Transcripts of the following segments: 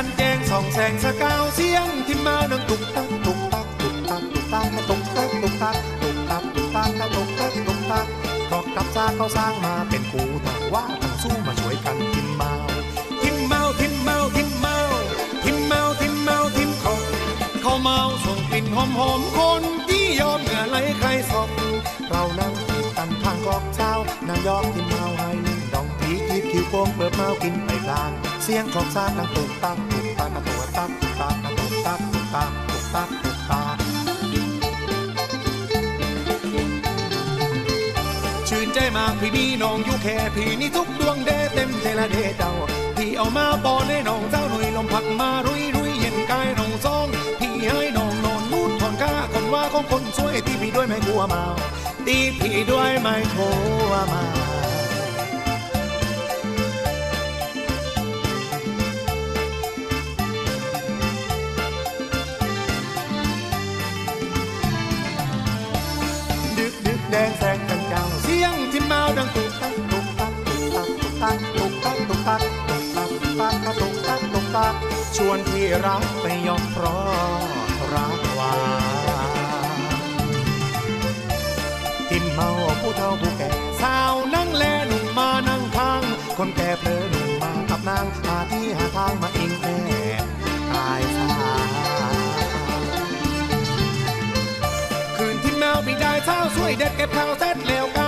จันแจงส่องแสงสกาวเสียงที่มาดังตุกตักตุกตักตุกตักตุกตักตุกตักตุกตักตุกตักตุกตักตุกตักตุกตักเพราะกับซาเขาสร้างมาเป็นกูแต่ว่าทั้งสู้มาช่วยกันทิมเมาทิมเมาทิมเมาทิมเมาทิมเมาทิมเมาทิมเขาเขาเมาส่งกลิ่นหอมหอมคนที่ยอมเหงื่อไหลใครสอบเรานั่งกินกันทางกอกเช้านายอมทิมเมาให้ดองผีคิดคิวโป้งเปิดเมากินไปพลาง สียงครอกซากดังตุกตักตุกตักตัวตักตุกตักตุกตักตุกตักตุกตักตุกตักชื่นใจมากพี่มีน้องอยู่แค่พี่นี่ทุกดวงเดเต็มเทละเดเจ้าพี่เอามาปอนให้น้องเจ้าหนุ่ยลมพักมารุยรุยเย็นกายน้องซองพี่ให้น้องนอนนูดถอนก้าคนว่าของคนช่วยตีพี่ด้วยไม่กลัวมาตีพี่ด้วยไม่กลัวมา ที่เมาดังตุกตักตุกตักตุกตักตุกตักตุกตักตุกตักตุกตักตุกตักตุกตักชวนพี่รักไปยอมพราะรักหวานทิมเมาผู้เฒ่าผู้แก่สาวนั่งแลหนุ่มมานั่งข้าง คนแก่เพลอหนุ่มมากับนางหาที่หาทางมาอิงแม่ตายสาคืนที่แมวปีได้เช้าช่วยเด็ดเก็บข้าวเสร็จแล้วกา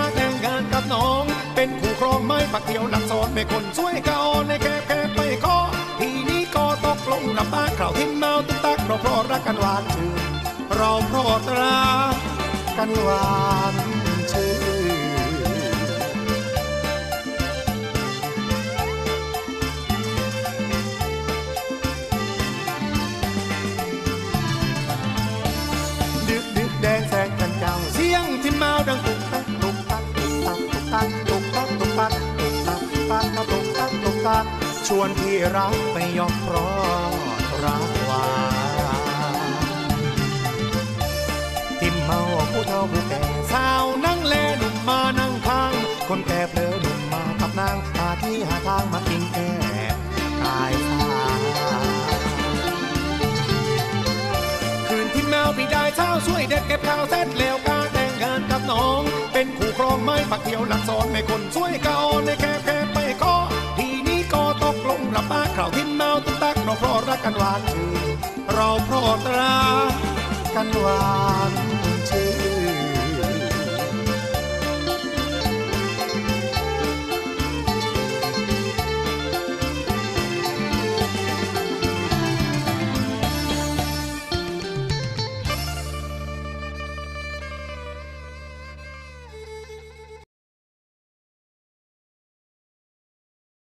แต่งงาน น้อง เป็นคู่ครองไม้ปักเดียวหลักสอนไม่คนช่วยกาออนในแคบแคบไปขอทีนี้ก็ตกลงนับตาข่าวทิ้งเมาตุ๊กตักเราเพราะรักกันหวานชื่นเราเพราะรักกันหวาน กตัก ชวนพี่รักไปยอมเพราะรักหวานทิมเมาผู้เฒ่าผู้แก่สาวนั่งแลหนุ่มมานั่งข้าง คนแก่เพลอหนุ่มมากับนางหาที่หาทางมากินแอบกายสาคืนที่แมวพี่ได้เช้าช่วยเด็ดเก็บข้าวเสร็จแล้วกาแต่งงานกับน้อง เป็นคู่ครองไม้ปักเดียวหลักสอนไม่คนช่วยกาออนในแคบ รักกันหวานชื่นเราโพราะรักกันหวาน